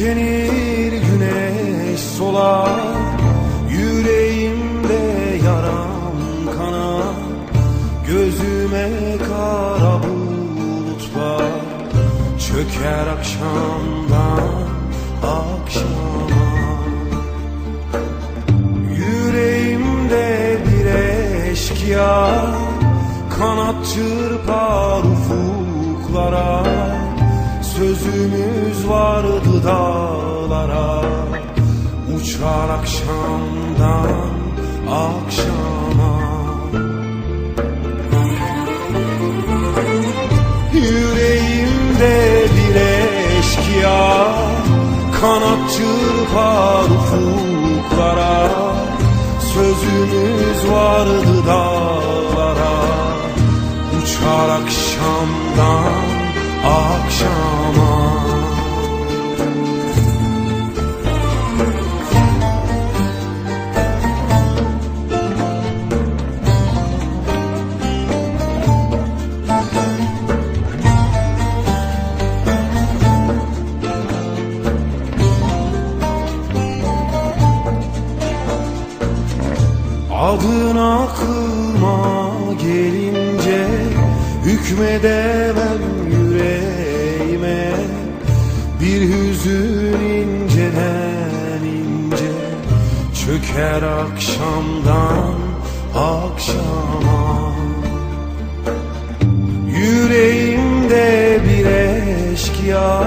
Tükenir güneş solar Yüreğimde yaram kanar Gözüme kara bulutlar Çöker akşamdan akşama. Yüreğimde bir eşkıya Kanat çırpar ufuklara. Sözümüz vardı dağlara. Uçar akşamdan akşama. Yüreğimde bir eşkıya Kanat çırpar ufuklara. Sözümüz vardı dağlara. Uçar akşamdan akşama. Adın aklıma gelince Hükmedemem Çöker akşamdan akşama Yüreğimde bir eşkıya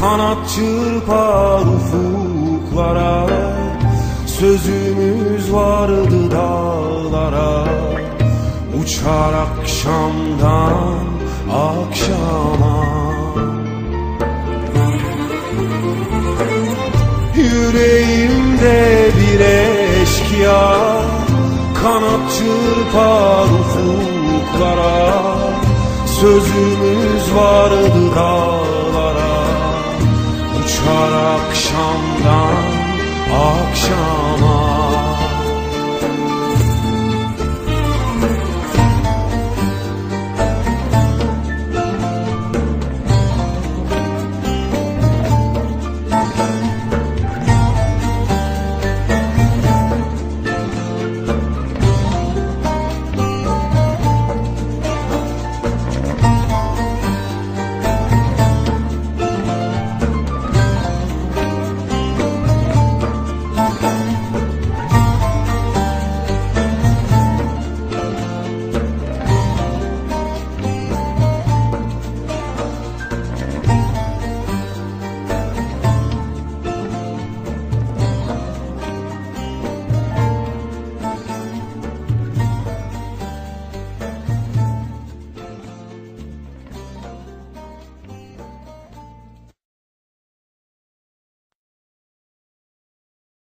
Kanat çırpar ufuklara Sözümüz vardı dağlara Uçar akşamdan akşama eşkıya Kanat çırpar ufuklara Sözümüz vardı dağlara. Uçar akşamdan akşama